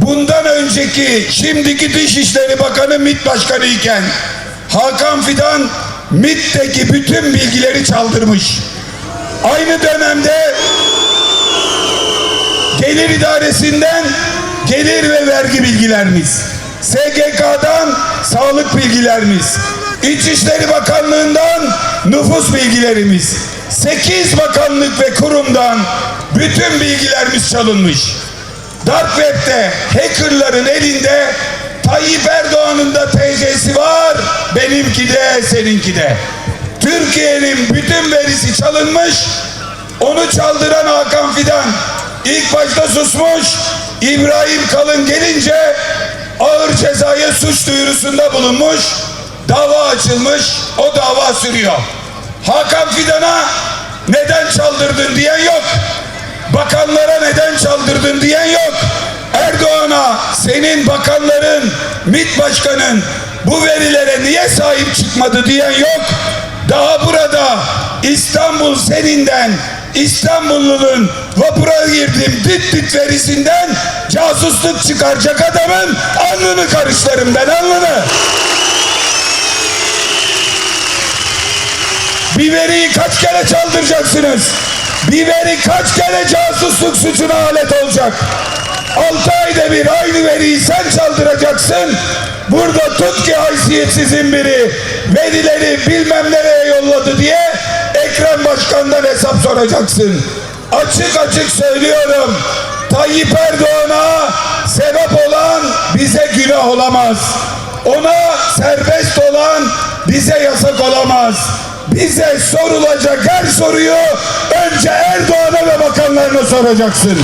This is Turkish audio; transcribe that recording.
bundan önceki şimdiki Dışişleri Bakanı MİT Başkanı iken Hakan Fidan MİT'teki bütün bilgileri çaldırmış. Aynı dönemde Gelir idaresinden gelir ve vergi bilgilerimiz, SGK'dan sağlık bilgilerimiz, İçişleri Bakanlığı'ndan nüfus bilgilerimiz, 8 bakanlık ve kurumdan bütün bilgilerimiz çalınmış. Dark Web'de hackerların elinde Tayyip Erdoğan'ın da TC'si var, benimki de seninki de. Türkiye'nin bütün verisi çalınmış, onu çaldıran Hakan Fidan ilk başta susmuş. İbrahim Kalın gelince ağır cezaya suç duyurusunda bulunmuş. Dava açılmış. O dava sürüyor. Hakan Fidan'a neden çaldırdın diyen yok. Bakanlara neden çaldırdın diyen yok. Erdoğan'a senin bakanların, MİT başkanın bu verilere niye sahip çıkmadı diyen yok. Daha burada İstanbul seninden İstanbullunun vapura girdim dit dit verisinden casusluk çıkaracak adamın alnını karışlarım ben alnını. Bir veriyi kaç kere çaldıracaksınız? Bir veri kaç kere casusluk suçuna alet olacak? Altı ayda bir aynı veriyi sen çaldıracaksın. Burada tut ki haysiyetsizin biri verileri bilmem nereye yolladı diye Ekrem Başkan'dan hesap soracaksın. Açık açık söylüyorum. Tayyip Erdoğan'a sebep olan bize günah olamaz. Ona serbest olan bize yasak olamaz. Bize sorulacak her soruyu bakanlarına soracaksın.